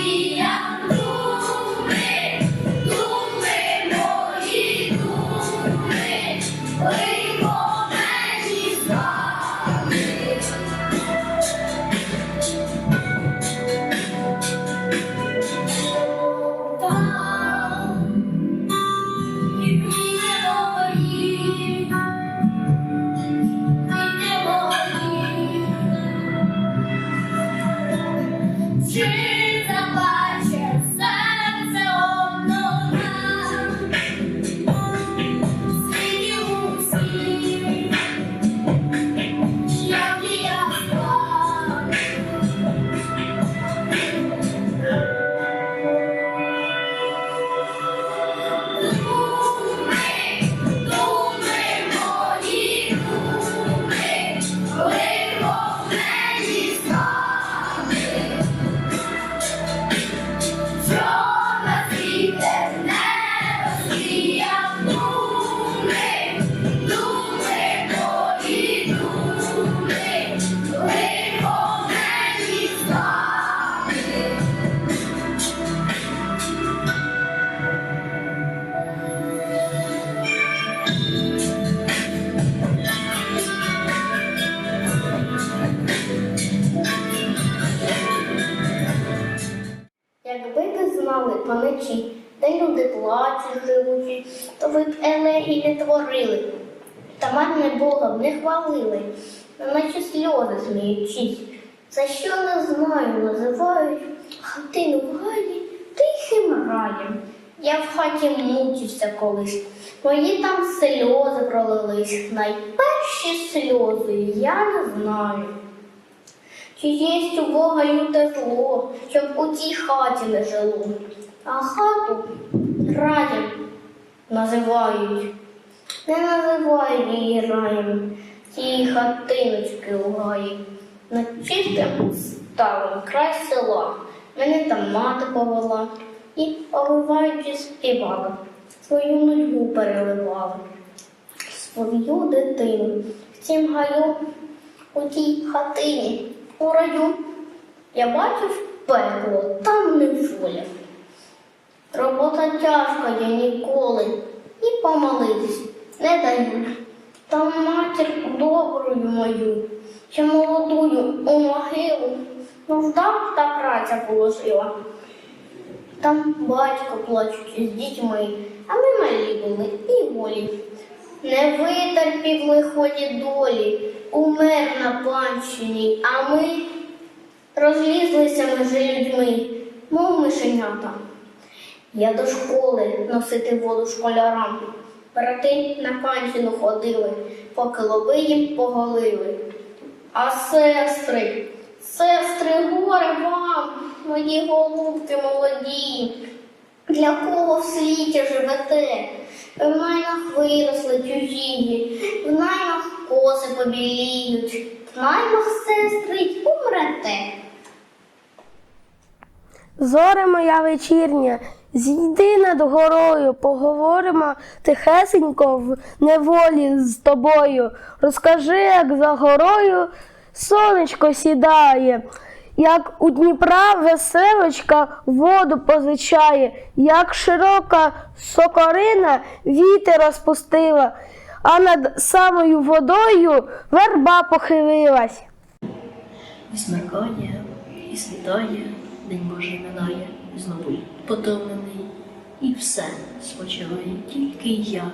Марія. Де люди плачуть живучі, то ви б елегії не творили, та марне Бога не хвалили, наче сльози сміючись. За що не знаю, називають хатину в гаї тихим раєм. Я в хаті мучився колись, мої там сльози пролились. Найперші сльози я не знаю. Чи є у Бога люте зло, щоб у цій хаті не жило, а хату раєм називають. Не називають її раєм, цієї хатиночки у гаї. Над чистим ставом край села. Мене там мати повела і, обиваючи, співала, свою нудьгу переливала, свою дитину в цім гаю, у тій хатині, у раю. Я бачив пекло, там не воля. Робота тяжка, я ніколи і помолитись не даю. Там матір доброю мою, ще молодую у могилу, нужда та праця положила. Там батько плачучи з дітьми, а ми малі були і волі. Не витерпів лиході долі, умер на панщині, а ми розлізлися між людьми, мов мишенята. Я до школи носити воду школярам. Брати на панщину ходили, поки лоби їм поголили. А сестри, сестри, горе вам, мої голубки молоді, для кого в світі живете? В наймах виросли чужі, в наймах коси побіліють, в наймах сестри й умрете. Зоре моя вечірня, зійди над горою, поговоримо тихесенько в неволі з тобою. Розкажи, як за горою сонечко сідає, як у Дніпра веселочка воду позичає, як широка сокорина вітер розпустила, а над самою водою верба похилилась. І смеркає, і світає, день Божий минає, знову потомлений, і все спочиває, тільки я,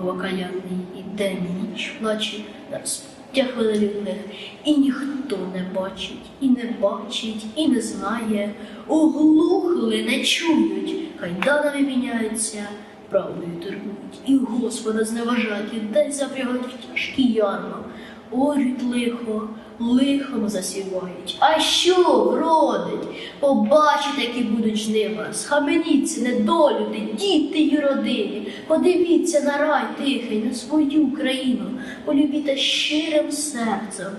овокалянний, і день і ніч плаче на розпуттях велелюдних, і ніхто не бачить, і не бачить, і не знає, оглухли, не чують, хай хайданами міняються, правдою турбують, і Господа зневажають, і десь запрягають в тяжкі ярма. Орють лихо, лихом засівають. А що вродить? Побачите, які будуть жнива. Схаменіться, недолюди, діти й родини. Подивіться на рай тихий, на свою країну. Полюбіте щирим серцем.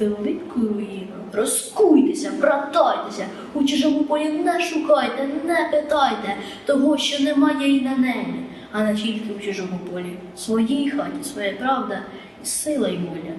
Велику руїну. Розкуйтеся, братайтеся, у чужому полі не шукайте, не питайте того, що немає і на небі, а не тільки в чужому полі. Своїй хаті своя правда і сила й воля.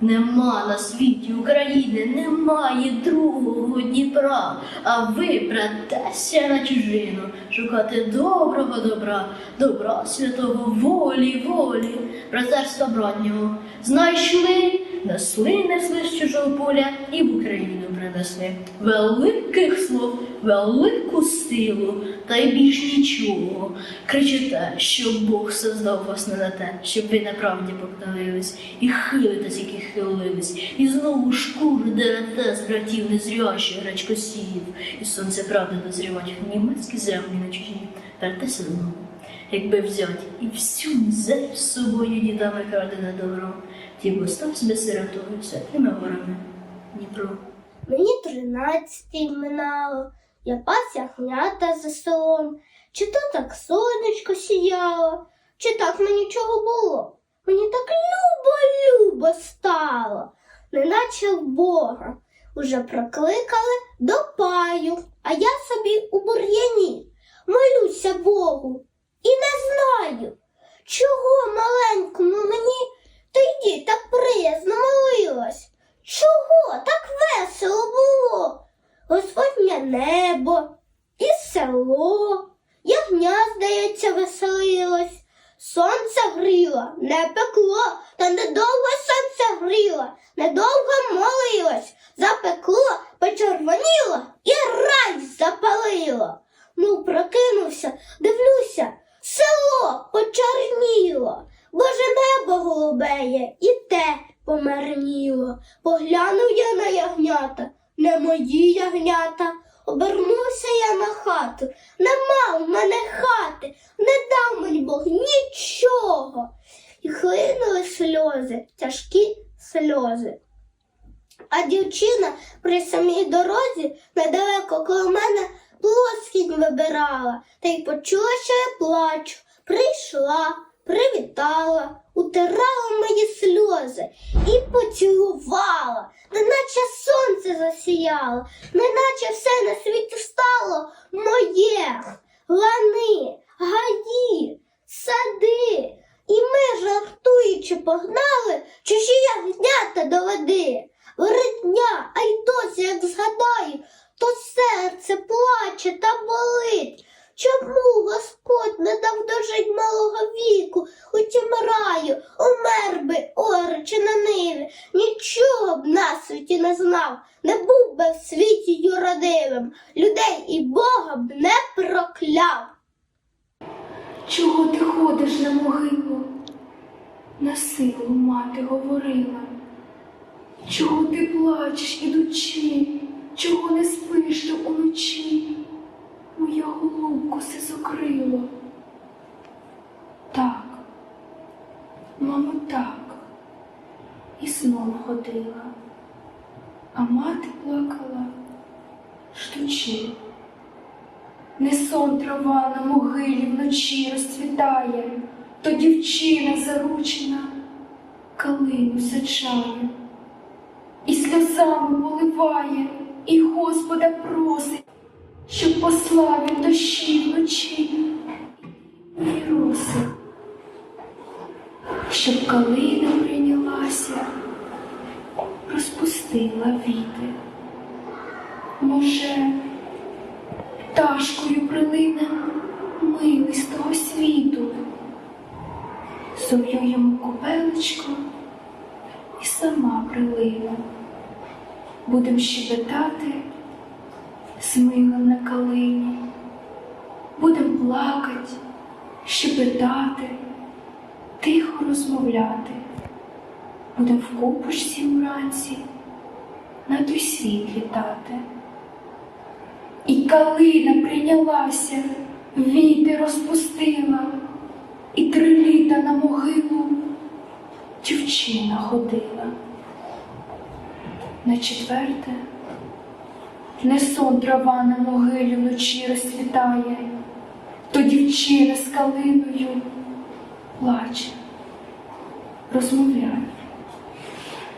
Нема на світі України, немає другого Дніпра, а ви братеся на чужину, шукати доброго добра, добра святого волі, волі, братерства братнього. Знайшли, несли, несли з чужого поля і в Україну принесли. Великих слов, велику силу, та й більш нічого. Кричите, що Бог создав вас не на те, щоб ви неправді поклонились, і хилитесь, які хилились, і знову шкуру дерете з братів незрящих гречкосіїв, і сонце правди дозрівать в німецькі землі на чужі. Вертеся знову, якби взять і всю землю з собою дідами крадене добро, ті б остав себе сиротою святими горами Дніпро. Мені тринадцятий минало, я пас ягнята за селом. Чи то так сонечко сіяло, чи так мені чого було? Мені так любо-любо стало, неначе в Бога. Уже прокликали до паю, а я собі у бур'яні молюся Богу і не знаю, чого маленькому мені тоді так приязно молилась. Чого так весело було? Господнє небо і село, ягня, здається, веселилось. Сонце гріло, не пекло, та недовго сонце гріло, недовго молилось, запекло, почервоніло і рай запалило. Ну, прокинувся, дивлюся, село почорніло, боже небо голубеє, і те помарніло. Поглянув я на ягнята, не мої ягнята. Обернувся я на хату, нема в мене хати, не дав мені Бог нічого. І хлинули сльози, тяжкі сльози. А дівчина при самій дорозі недалеко коло мене плоскінь вибирала, та й почула, що я плачу. Прийшла, привітала, утирала мої сльози і поцілувала, неначе сонце засіяло, неначе все на світі стало моє. Лани, гаї, сади. І ми, жартуючи, погнали чужі ягнята до води. Вередня, а й досі, як згадаю, то серце плаче та болить. Чому Господь не дав дожить малого віку у тім раю, умер би орече на ниві, нічого б на світі не знав, не був би в світі юродивим, людей і Бога б не прокляв. Чого ти ходиш на могилу? На силу мати говорила. Чого ти плачеш, ідучи? Чого не спиш ти уночі? Моя голубко сизокрило. Так, мамо, так, і сном ходила, а мати плакала, штучи. Не сон трава на могилі вночі розцвітає, то дівчина заручена калину саджає, і сльозами поливає, і Господа просить, щоб послав він дощі вночі і роси, щоб калина прийнялася, розпустила віти. Може, пташкою прилине того світу. Сов'ю йому купелечко і сама прилину. Будем щебетати з на калині. Будем плакать, щебетати, тихо розмовляти. Будем в купочці вранці на той світ літати. І калина прийнялася, віти розпустила, і три літа на могилу дівчина ходила. На четверте не сон трава на могилі вночі розцвітає, то дівчина з калиною плаче, розмовляє.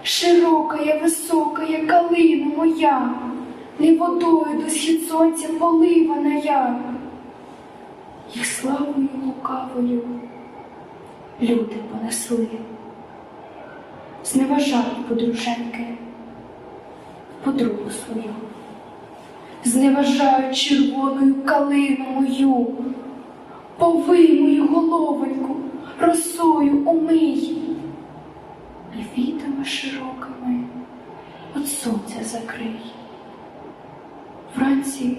Широка я, висока я калина моя, не водою до схід сонця поливана я, їх славою лукавою люди понесли, зневажають подруженьки подругу свою, зневажають червоною калину мою, повий мою головоньку, росою умий, і вітами широкими от сонця закрий. Вранці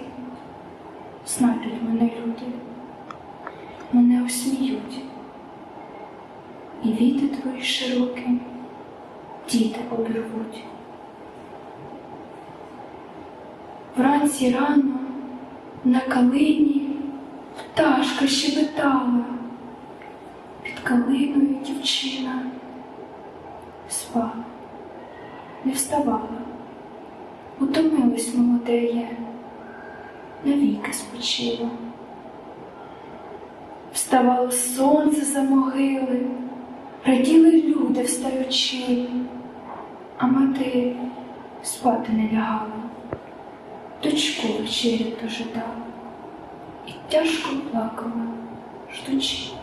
знайдуть мене люди, мене осміють, і віти твої широкі діти обірвуть. Вранці рано на калині пташка щебетала, під калиною дівчина спала, не вставала, утомилась молодеє, навіки спочила. Вставало сонце за могили, раділи люди встаючи, а мати спати не лягала, дочку вечерю дожидала і тяжко плакала, ждучи.